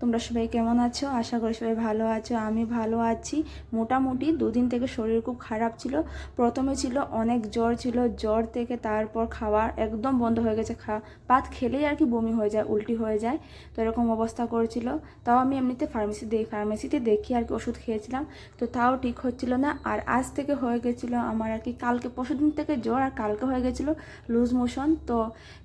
তোমরা সবাই কেমন আছো? আশা করি সবাই ভালো আছো, আমি ভালো আছি। মোটামুটি দুদিন থেকে শরীর খুব খারাপ ছিল। প্রথমে ছিল অনেক জ্বর ছিল। জ্বর থেকে তারপর খাওয়ার একদম বন্ধ হয়ে গেছে। খা ভাত খেলেই আর কি বমি হয়ে যায়, উল্টি হয়ে যায়। তো এরকম অবস্থা করেছিল। তাও আমি এমনিতে ফার্মেসি দেই ফার্মেসিতে দেখি আর কি ওষুধ খেয়েছিলাম। তো তাও ঠিক হচ্ছিল না। আর আজ থেকে হয়ে গেছিল আমার আর কি কালকে পরশুদিন থেকে জ্বর আর কালকে হয়ে গেছিল লুজ মোশন তো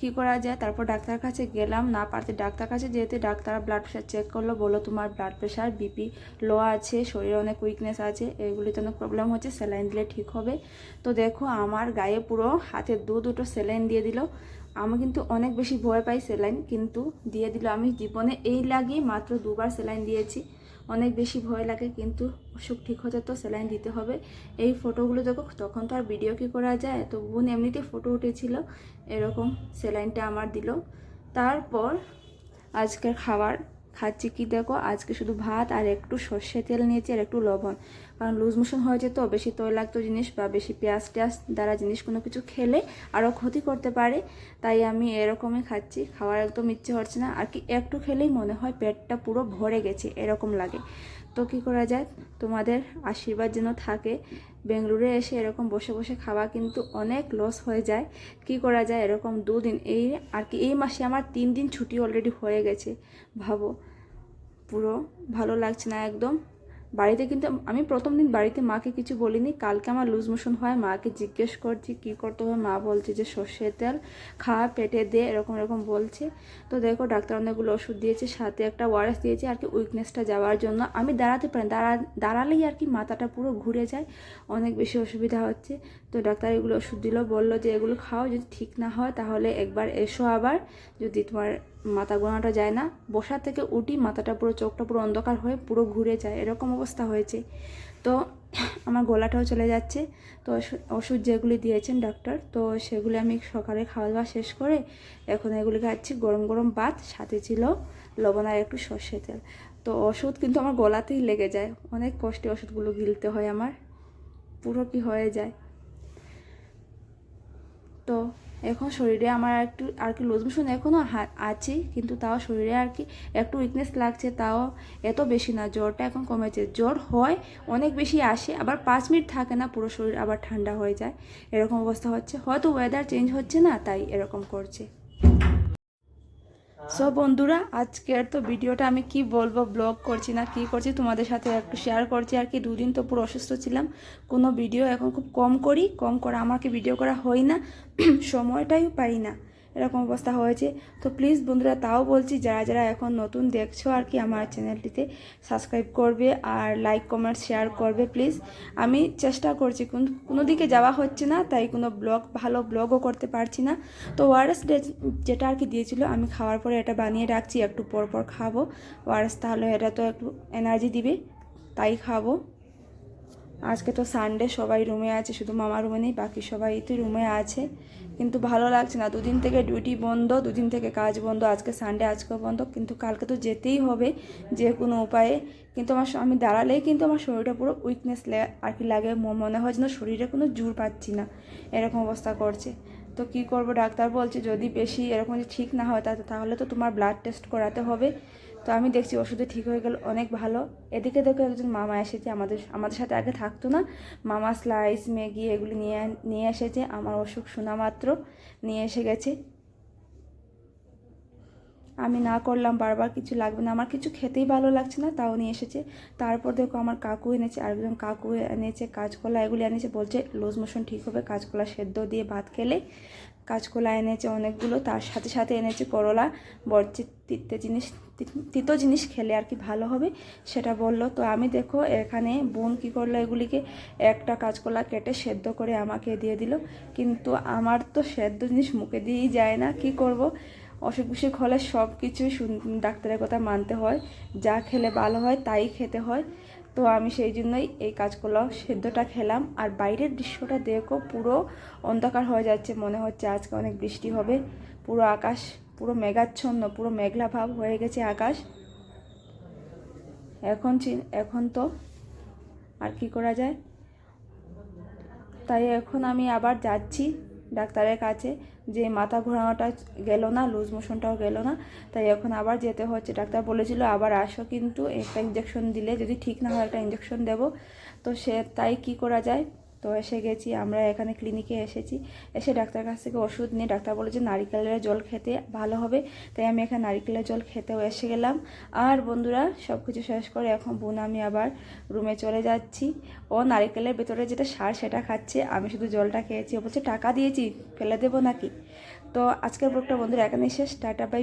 কি করা যায়? তারপর ডাক্তার কাছে গেলাম। না পারতে ডাক্তার কাছে যেতে ডাক্তার ব্লাড প্রেশার চেক করল বলো তোমার ব্লাড প্রেশার বিপি লো আছে, শরীরে অনেক উইকনেস আছে, এগুলিতে অনেক প্রবলেম হচ্ছে স্যালাইন দিলে ঠিক হবে। তো দেখো আমার গায়ে পুরো হাতে দু দুটো স্যালাইন দিয়ে দিল। আমি কিন্তু অনেক বেশি ভয় পাই স্যালাইন কিন্তু দিয়ে দিল। আমি জীবনে এই লাগিয়ে মাত্র দুবার স্যালাইন দিয়েছি। অনেক বেশি ভয় লাগে, কিন্তু অসুখ ঠিক হতে তো স্যালাইন দিতে হবে। এই ফটোগুলো দেখো, তখন তো আর ভিডিও কি করা যায়? তো বোন এমনিতে ফটো উঠেছিল, এরকম স্যালাইনটা আমার দিল। তারপর আজকের খাবার খাচ্ছি কি দেখো? আজকে শুধু ভাত আর একটু সর্ষে তেল নিয়েছি আর একটু লবণ। কারণ লুজ মোশন হয়েছে তো বেশি তৈলাক্ত জিনিস বা বেশি পেঁয়াজ টেয়াজ দ্বারা জিনিস কোনো কিছু খেলে আরও ক্ষতি করতে পারে। তাই আমি এরকমই খাচ্ছি, খাওয়ার একদম ইচ্ছে হচ্ছে না। আর কি, একটু খেলেই মনে হয় পেটটা পুরো ভরে গেছে, এরকম লাগে। তো কী করা যায় তোমাদের আশীর্বাদ যেন থাকে। বেঙ্গলুরে এসে এরকম বসে বসে খাওয়া কিন্তু অনেক লস হয়ে যায়। কি করা যায়, এরকম দুদিন, এই আর কি, এই মাসে আমার তিন দিন ছুটি অলরেডি হয়ে গেছে। ভাবো, পুরো ভালো লাগছে না একদম। বাড়িতে কিন্তু আমি প্রথম দিন বাড়িতে মাকে কিছু বলিনি। কালকে আমার লুজ মোশন হয়, মাকে জিজ্ঞেস করছি, কি করতে হবে? মা বলছে যে, সর্ষের তেল, খা, পেটে দে, এরকম এরকম বলছে। তো দেখো ডাক্তার অনেকগুলো ওষুধ দিয়েছে, সাথে একটা ওয়ারেস দিয়েছে, আর কি উইকনেসটা যাওয়ার জন্য। আমি দাঁড়াতে পারি দাঁড়া, দাঁড়ালেই আর কি মাথাটা পুরো ঘুরে যায়, অনেক বেশি অসুবিধা হচ্ছে। তো ডাক্তার এগুলো ওষুধ দিল, বলল যে, এগুলো খাও, যদি ঠিক না হয় তাহলে একবার এসো আবার, যদি তোমার মাথা গোনাটা যায় না। বসা থেকে উঠি, মাথাটা পুরো, চোখটা পুরো অন্ধকার হয়ে পুরো ঘুরে যায়। এরকম অবস্থা হয়েছে। তো আমার গলাটাও চলে যাচ্ছে। তো ওষু- ওষুধ যেগুলি দিয়েছেন ডাক্তার তো সেগুলি আমি সকালে খাওয়া দাওয়া শেষ করে এখন এগুলি খাচ্ছি। গরম গরম ভাত, সাথে ছিল লবণ আর একটু সর্ষে তেল। তো ওষুধ কিন্তু আমার গলাতেই লেগে যায়। অনেক কষ্টে ওষুধগুলো গিলতে হয় আমার। পুরো কি হয়ে যায়? তো এখন শরীরে আমার একটু, আর কি লুজ মোশন এখনও আছে, কিন্তু তাও শরীরে আর কি একটু উইকনেস লাগছে, তাও এত বেশি না, জ্বরটা এখন কমেছে। জ্বর হয়, অনেক বেশি আসে, আবার পাঁচ মিনিট থাকে না, পুরো শরীর আবার ঠান্ডা হয়ে যায়। এরকম অবস্থা হচ্ছে। হয়তো ওয়েদার চেঞ্জ হচ্ছে না, তাই এরকম করছে। সো বন্ধুরা আজকের তো ভিডিওটা আমি কি বলব ব্লগ করছি না, কি করছি তোমাদের সাথে একটু শেয়ার করছি আর কি। দুদিন তো পুরো অসুস্থ ছিলাম, কোনো ভিডিও এখন খুব কম করি, কম করে আমাকে ভিডিও করা হয় না, সময়টাই পাই না। এরকম অবস্থা হয়েছে। তো প্লিজ বন্ধুরা তাও বলছি, যারা যারা এখন নতুন দেখছ আর কি আমার চ্যানেলটিতে সাবস্ক্রাইব করবে আর লাইক কমেন্ট শেয়ার করবে প্লিজ আমি চেষ্টা করছি, কোন দিকে যাওয়া হচ্ছে না, তাই কোনো ব্লগ ভালো ব্লগও করতে পারছি না। তো ওয়ারেস যেটা আর কি দিয়েছিল, আমি খাওয়ার পরে এটা বানিয়ে রাখছি, একটু পর পর খাব। ওয়ারেস তাহলে এটা তো একটু এনার্জি দিবে, তাই খাব। আজকে তো সানডে সবাই রুমে আছে, শুধু মামা রুমে নেই, বাকি সবাই তো রুমে আছে। কিন্তু ভালো লাগছে না, দুদিন থেকে ডিউটি বন্ধ, দুদিন থেকে কাজ বন্ধ, আজকে সানডে আজকেও বন্ধ, কিন্তু কালকে তো যেতেই হবে যে কোনো উপায়ে। কিন্তু আমার আমি দাঁড়ালেই কিন্তু আমার শরীরটা পুরো উইকনেস আর কি লাগে মনে হয় যেন শরীরে কোনো জোর পাচ্ছি না, এরকম অবস্থা করছে। তো কি করব? ডাক্তার বলছে, যদি বেশি এরকম যদি ঠিক না হয় তাহলে তো তোমার ব্লাড টেস্ট করাতে হবে। তো আমি দেখছি ওষুধে ঠিক হয়ে গেল, অনেক ভালো। এদিকে দেখো একজন মামা এসেছে, আমাদের আমাদের সাথে আগে থাকতো না। মামা স্লাইস ম্যাগি এগুলি নিয়ে নিয়ে এসেছে, আমার অসুখ শোনা মাত্র। নিয়ে এসে গেছে। আমি না করলাম, বারবার কিছু লাগবে না। আমার কিছু খেতেই ভালো লাগছে না, তাও নিয়ে এসেছে। তারপর দেখো আমার কাকু এনেছে আরেকজন কাকু এনেছে কাঁচকলা, এগুলি এনেছে, বলছে লুজ মোশন ঠিক হবে, কাঁচকলা সেদ্ধ দিয়ে ভাত খেলে কাঁচকলা এনেছে অনেকগুলো, তার সাথে সাথে এনেছে করলা বলছে তিতে জিনিস তিতো জিনিস খেলে আর কি ভালো হবে, সেটা বলল। তো আমি দেখো এখানে বোন কী করল, এগুলিকে একটা কাঁচকলা কেটে সেদ্ধ করে আমাকে দিয়ে দিল। কিন্তু আমার তো সেদ্ধ জিনিস মুখে দিয়েই যায় না, কি করব? অসুখ বিসুখ হলে সব কিছুই ডাক্তারের কথা মানতে হয়। যা খেলে ভালো হয়, তাই খেতে হয়। তো আমি সেই জন্যই এই কাজগুলো সেদ্ধটা খেলাম। আর বাইরের দৃশ্যটা দেখো, পুরো অন্ধকার হয়ে যাচ্ছে। মনে হচ্ছে আজকে অনেক বৃষ্টি হবে। পুরো আকাশ, পুরো মেঘাচ্ছন্ন, পুরো মেঘলা ভাব হয়ে গেছে আকাশ। এখন এখন তো আর কি করা যায়? তাই এখন আমি আবার যাচ্ছি ডাক্তারের কাছে। যে মাথা ঘোরানোটা গেল না লুজ মোশনটাও গেল না। তাই এখন আবার যেতে হচ্ছে। ডাক্তার বলেছিল আবার আসো, কিন্তু একটা ইঞ্জেকশন দিলে যদি ঠিক না হয় একটা ইঞ্জেকশন দেব। তো সে, তাই কি করা যায়? তো এসে গেছি, আমরা এখানে ক্লিনিকে এসেছি। এসে ডাক্তার কাছ থেকে ওষুধ নিয়ে ডাক্তার বলেছে নারিকেলের জল খেতে ভালো হবে, তাই আমি এখানে নারিকেলের জল খেতেও এসে গেলাম। আর বন্ধুরা সব কিছু শেষ করে এখন বোন আমি আবার রুমে চলে যাচ্ছি। ও নারিকেলের ভেতরে যেটা সার সেটা খাচ্ছে, আমি শুধু জলটা খেয়েছি। ও বলছে, টাকা দিয়েছি, ফেলে দেবো নাকি? তো আজকের ব্লগটা বন্ধুরা এখানে শেষ। Tata bye